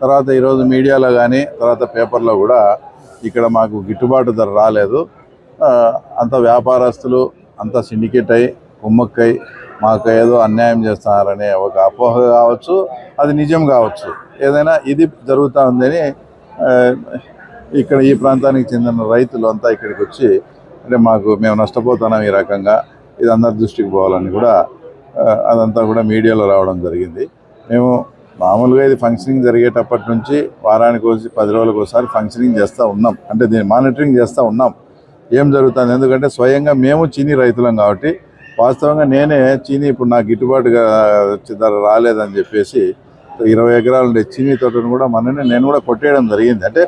తర్వాత ఈరోజు మీడియాలో కానీ తర్వాత పేపర్లో కూడా ఇక్కడ మాకు గిట్టుబాటు ధర రాలేదు. అంత వ్యాపారస్తులు అంత సిండికేట్ అయి కుమ్మక్కై మాకు ఏదో అన్యాయం చేస్తున్నారనే ఒక అపోహ కావచ్చు అది నిజం కావచ్చు. ఏదైనా ఇది జరుగుతూ ఉందని ఇక్కడ ఈ ప్రాంతానికి చెందిన రైతులు అంతా ఇక్కడికి వచ్చి అంటే మాకు మేము నష్టపోతున్నాం ఈ రకంగా ఇది అందరి దృష్టికి పోవాలని కూడా అదంతా కూడా మీడియాలో రావడం జరిగింది. మేము మామూలుగా ఇది ఫంక్షనింగ్ జరిగేటప్పటి నుంచి వారానికి వచ్చి పది రోజులకు ఒకసారి ఫంక్షనింగ్ చేస్తూ ఉన్నాం. అంటే దీన్ని మానిటరింగ్ చేస్తూ ఉన్నాం. ఏం జరుగుతుంది? ఎందుకంటే స్వయంగా మేము చీనీ రైతులం కాబట్టి వాస్తవంగా నేనే చీనీ ఇప్పుడు నాకు గిట్టుబాటుగా వచ్చే ధర రాలేదని చెప్పేసి ఇరవై ఎకరాలు ఉండే చీనీ తోటను కూడా మననే నేను కూడా కొట్టేయడం జరిగింది. అంటే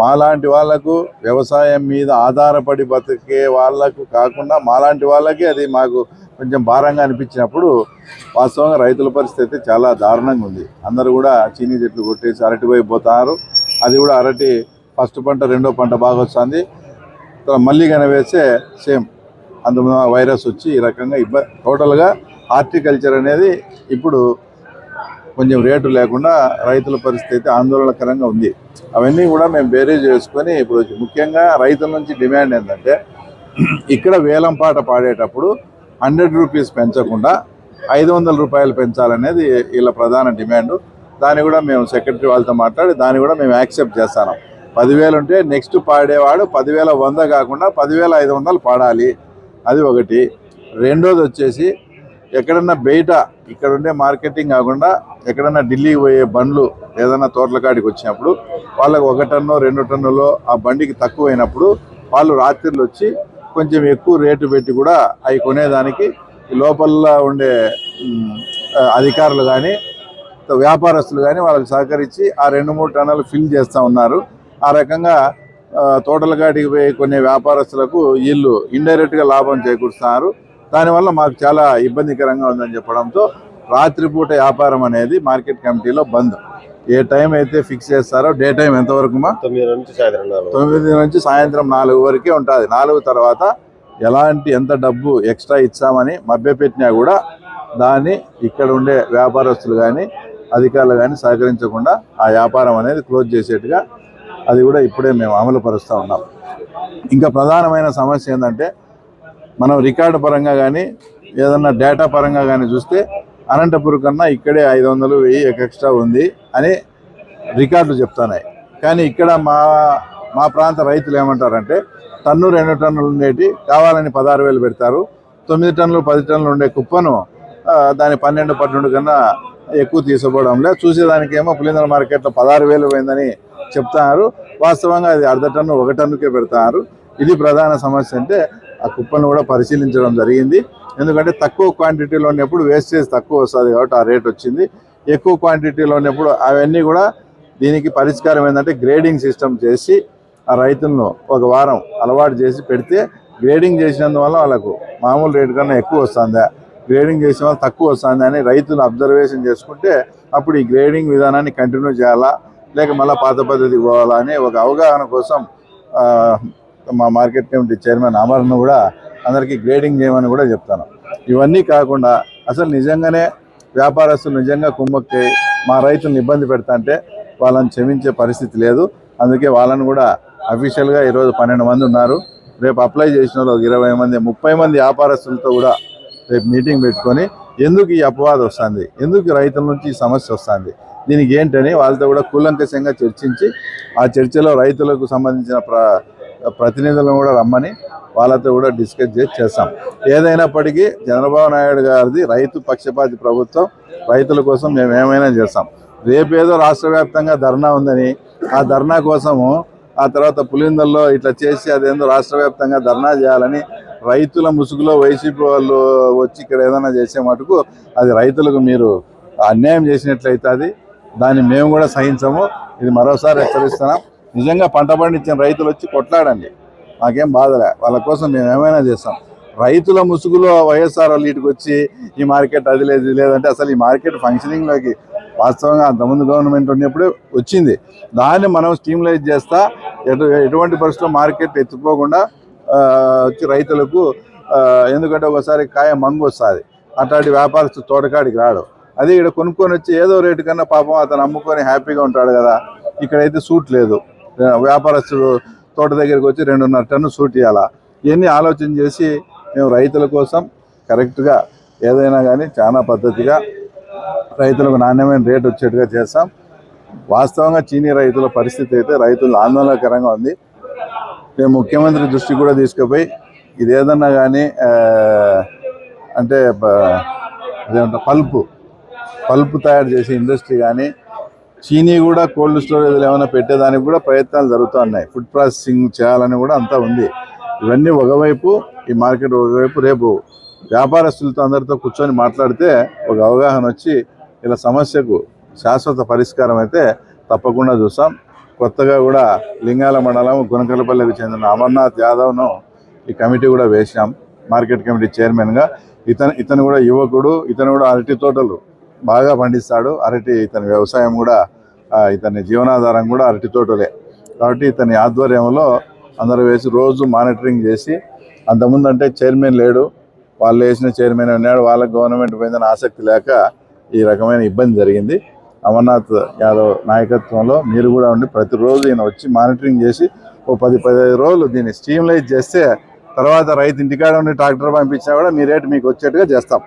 మాలాంటి వాళ్ళకు వ్యవసాయం మీద ఆధారపడి బతికే వాళ్ళకు కాకుండా మాలాంటి వాళ్ళకి అది మాకు కొంచెం భారంగా అనిపించినప్పుడు వాస్తవంగా రైతుల పరిస్థితి చాలా దారుణంగా ఉంది. అందరూ కూడా చీనీ చెట్లు కొట్టేసి అరటి వైపు పోతున్నారు అది కూడా అరటి ఫస్ట్ పంట రెండో పంట బాగా వస్తుంది. మళ్ళీ కనవేస్తే సేమ్ అందులో వైరస్ వచ్చి ఈ రకంగా ఇబ్బంది టోటల్గా హార్టికల్చర్ అనేది ఇప్పుడు కొంచెం రేటు లేకుండా రైతుల పరిస్థితి ఆందోళనకరంగా ఉంది. అవన్నీ కూడా మేము బేరేజ్ చేసుకొని ఇప్పుడు ముఖ్యంగా రైతుల నుంచి డిమాండ్ ఏంటంటే ఇక్కడ వేలం పాట పాడేటప్పుడు హండ్రెడ్ రూపీస్ పెంచకుండా ఐదు వందల రూపాయలు పెంచాలనేది వీళ్ళ ప్రధాన డిమాండ్. దాన్ని కూడా మేము సెక్రటరీ వాళ్ళతో మాట్లాడి దాన్ని కూడా మేము యాక్సెప్ట్ చేస్తాను. పదివేలు ఉంటే నెక్స్ట్ పాడేవాడు పదివేల వంద కాకుండా పదివేల ఐదు వందలు పాడాలి. అది ఒకటి. రెండోది వచ్చేసి ఎక్కడన్నా బయట ఇక్కడ ఉండే మార్కెటింగ్ కాకుండా ఎక్కడన్నా ఢిల్లీకి పోయే బండ్లు ఏదైనా తోటల కాడికి వచ్చినప్పుడు వాళ్ళకి ఒక టన్ను రెండు టన్నులో ఆ బండికి తక్కువ అయినప్పుడు వాళ్ళు రాత్రిళ్ళు వచ్చి కొంచెం ఎక్కువ రేటు పెట్టి కూడా అవి కొనేదానికి లోపల ఉండే అధికారులు కానీ వ్యాపారస్తులు కానీ వాళ్ళకి సహకరించి ఆ రెండు మూడు టన్నులు ఫిల్ చేస్తూ ఉన్నారు. ఆ రకంగా ఆ, తోటల కాడికి పోయి కొన్ని వ్యాపారస్తులకు వీళ్ళు ఇండైరెక్ట్గా లాభం చేకూరుస్తున్నారు. దానివల్ల మాకు చాలా ఇబ్బందికరంగా ఉందని చెప్పడంతో రాత్రిపూట వ్యాపారం అనేది మార్కెట్ కమిటీలో బంద్. ఏ టైం అయితే ఫిక్స్ చేస్తారో డే టైం ఎంతవరకు మా? తొమ్మిది నుంచి సాయంత్రం నాలుగు తొమ్మిది నుంచి సాయంత్రం నాలుగు వరకే ఉంటుంది. నాలుగు తర్వాత ఎలాంటి ఎంత డబ్బు ఎక్స్ట్రా ఇచ్చామని మభ్యపెట్టినా కూడా దాన్ని ఇక్కడ ఉండే వ్యాపారస్తులు కానీ అధికారులు కానీ సహకరించకుండా ఆ వ్యాపారం అనేది క్లోజ్ చేసేట్టుగా అది కూడా ఇప్పుడే మేము అమలు పరుస్తూ ఉన్నాం. ఇంకా ప్రధానమైన సమస్య ఏంటంటే మనం రికార్డు పరంగా కానీ ఏదన్నా డేటా పరంగా కానీ చూస్తే అనంతపురం కన్నా ఇక్కడే ఐదు వందలు వెయ్యి ఎక్స్ట్రా ఉంది అని రికార్డులు చెప్తున్నాయి. కానీ ఇక్కడ మా మా ప్రాంత రైతులు ఏమంటారంటే టన్ను రెండు టన్నులు ఉండేటి కావాలని పదహారు వేలు పెడతారు. తొమ్మిది టన్నులు పది టన్నులు ఉండే కుప్పను దాని పన్నెండు పన్నెండు కన్నా ఎక్కువ తీసుకోవడం లేదు. చూసేదానికేమో పులిందర మార్కెట్లో పదహారు వేలు పోయిందని చెప్తున్నారు వాస్తవంగా అది అర్ధ టన్ను ఒక టన్నుకే పెడతారు. ఇది ప్రధాన సమస్య అంటే ఆ కుప్పను కూడా పరిశీలించడం జరిగింది. ఎందుకంటే తక్కువ క్వాంటిటీలో ఉన్నప్పుడు వేస్టేజ్ తక్కువ వస్తుంది కాబట్టి ఆ రేట్ వచ్చింది. ఎక్కువ క్వాంటిటీలో ఉన్నప్పుడు అవన్నీ కూడా దీనికి పరిష్కారం ఏంటంటే గ్రేడింగ్ సిస్టమ్ చేసి ఆ రైతులను ఒక వారం అలవాటు చేసి పెడితే గ్రేడింగ్ చేసినందువల్ల వాళ్ళకు మామూలు రేటు కన్నా ఎక్కువ వస్తుందా? గ్రేడింగ్ చేసిన వల్ల తక్కువ వస్తుంది అని రైతులు అబ్జర్వేషన్ చేసుకుంటే అప్పుడు ఈ గ్రేడింగ్ విధానాన్ని కంటిన్యూ చేయాలా? లేక మళ్ళీ పాత పద్ధతికి పోవాలా అని ఒక అవగాహన కోసం మా మార్కెట్ కమిటీ చైర్మన్ అమర్ను కూడా అందరికీ గ్రేడింగ్ చేయమని కూడా చెప్తాను. ఇవన్నీ కాకుండా అసలు నిజంగానే వ్యాపారస్తులు నిజంగా కుమ్మక్కి మా రైతులను ఇబ్బంది పెడతా అంటే వాళ్ళని క్షమించే పరిస్థితి లేదు. అందుకే వాళ్ళని కూడా అఫీషియల్గా ఈరోజు పన్నెండు మంది ఉన్నారు. రేపు అప్లై చేసిన వాళ్ళు ఒక ఇరవై మంది ముప్పై మంది వ్యాపారస్తులతో కూడా రేపు మీటింగ్ పెట్టుకొని ఎందుకు ఈ అపవాదం వస్తుంది? ఎందుకు రైతుల నుంచి ఈ సమస్య వస్తుంది? దీనికి ఏంటని వాళ్ళతో కూడా కూలంకషంగా చర్చించి ఆ చర్చలో రైతులకు సంబంధించిన ప్ర ప్రతినిధులను కూడా రమ్మని వాళ్ళతో కూడా డిస్కస్ చేసి చేస్తాం. ఏదైనప్పటికీ చంద్రబాబు నాయుడు గారిది రైతు పక్షపాతి ప్రభుత్వం రైతుల కోసం మేము ఏమైనా చేస్తాం. రేపేదో రాష్ట్ర వ్యాప్తంగా ధర్నా ఉందని ఆ ధర్నా కోసము ఆ తర్వాత పులిందల్లో ఇట్లా చేసి అదేందో రాష్ట్ర వ్యాప్తంగా ధర్నా చేయాలని రైతుల ముసుగులో వైసీపీ వాళ్ళు వచ్చి ఇక్కడ ఏదైనా చేసే మటుకు అది రైతులకు మీరు అన్యాయం చేసినట్లయితే అది దాన్ని మేము కూడా సహించము. ఇది మరోసారి హెచ్చరిస్తున్నాం. నిజంగా పంట పండించిన రైతులు వచ్చి కొట్లాడండి. మాకేం బాధలే. వాళ్ళ కోసం మేము ఏమైనా చేస్తాం. రైతుల ముసుగులో వైఎస్ఆర్ వాళ్ళు ఇటుకు వచ్చి ఈ మార్కెట్ అది లేదు లేదంటే అసలు ఈ మార్కెట్ ఫంక్షనింగ్లోకి వాస్తవంగా అంతకుముందు గవర్నమెంట్ ఉన్నప్పుడు వచ్చింది. దాన్ని మనం స్టీమ్లైజ్ చేస్తా ఎటు ఎటువంటి పరిస్థితుల్లో మార్కెట్ ఎత్తిపోకుండా వచ్చి రైతులకు ఎందుకంటే ఒకసారి కాయ మంగు వస్తుంది. అట్లాంటి వ్యాపారస్తు తోటకాడికి రాడు. అదే ఇక్కడ కొనుక్కొని వచ్చి ఏదో రేటు కన్నా పాపం అతను అమ్ముకొని హ్యాపీగా ఉంటాడు కదా. ఇక్కడైతే సూట్ లేదు. వ్యాపారస్తుడు తోట దగ్గరికి వచ్చి రెండున్నర టన్ను సూట్ ఇవ్వాలా ఇవన్నీ ఆలోచన చేసి మేము రైతుల కోసం కరెక్ట్గా ఏదైనా కానీ చాలా పద్ధతిగా రైతులకు నాణ్యమైన రేటు వచ్చేట్టుగా చేస్తాం. వాస్తవంగా చీనీ రైతుల పరిస్థితి అయితే రైతులు ఆందోళనకరంగా ఉంది. మేము ముఖ్యమంత్రి దృష్టికి కూడా తీసుకుపోయి ఇది కానీ అంటే ఇదేమంట పల్పు పల్పు తయారు చేసే ఇండస్ట్రీ కానీ చీనీ కూడా కోల్డ్ స్టోరేజ్లు ఏమైనా పెట్టేదానికి కూడా ప్రయత్నాలు జరుగుతున్నాయి. ఫుడ్ ప్రాసెసింగ్ చేయాలని కూడా అంతా ఉంది. ఇవన్నీ ఒకవైపు ఈ మార్కెట్ ఒకవైపు రేపు వ్యాపారస్తులతో అందరితో కూర్చొని మాట్లాడితే ఒక అవగాహన వచ్చి ఇలా సమస్యకు శాశ్వత పరిష్కారం అయితే తప్పకుండా చూసాం కొత్తగా కూడా లింగాల మండలం గుణకలపల్లికి చెందిన అమర్నాథ్ యాదవ్ను ఈ కమిటీ కూడా వేశాం. మార్కెట్ కమిటీ చైర్మన్గా. ఇతను ఇతను కూడా యువకుడు ఇతను కూడా అరటి తోటలు బాగా పండిస్తాడు. అరటి ఇతని వ్యవసాయం కూడా ఇతని జీవనాధారం కూడా అరటి తోటలే. కాబట్టి ఇతని ఆధ్వర్యంలో అందరూ వేసి రోజు మానిటరింగ్ చేసి అంతకుముందు అంటే చైర్మన్ లేడు. వాళ్ళు వేసిన చైర్మన్ ఉన్నాడు. వాళ్ళకి గవర్నమెంట్ పోయిందని ఆసక్తి లేక ఈ రకమైన ఇబ్బంది జరిగింది. అమర్నాథ్ యాదవ్ నాయకత్వంలో మీరు కూడా ఉండి ప్రతిరోజు ఈయన వచ్చి మానిటరింగ్ చేసి ఓ పది పదిహేను రోజులు దీన్ని స్టీమ్లైజ్ చేస్తే తర్వాత రైతు ఇంటికాడ ఉండి ట్రాక్టర్ పంపించినా కూడా మీ రేటు మీకు వచ్చేట్టుగా చేస్తాం.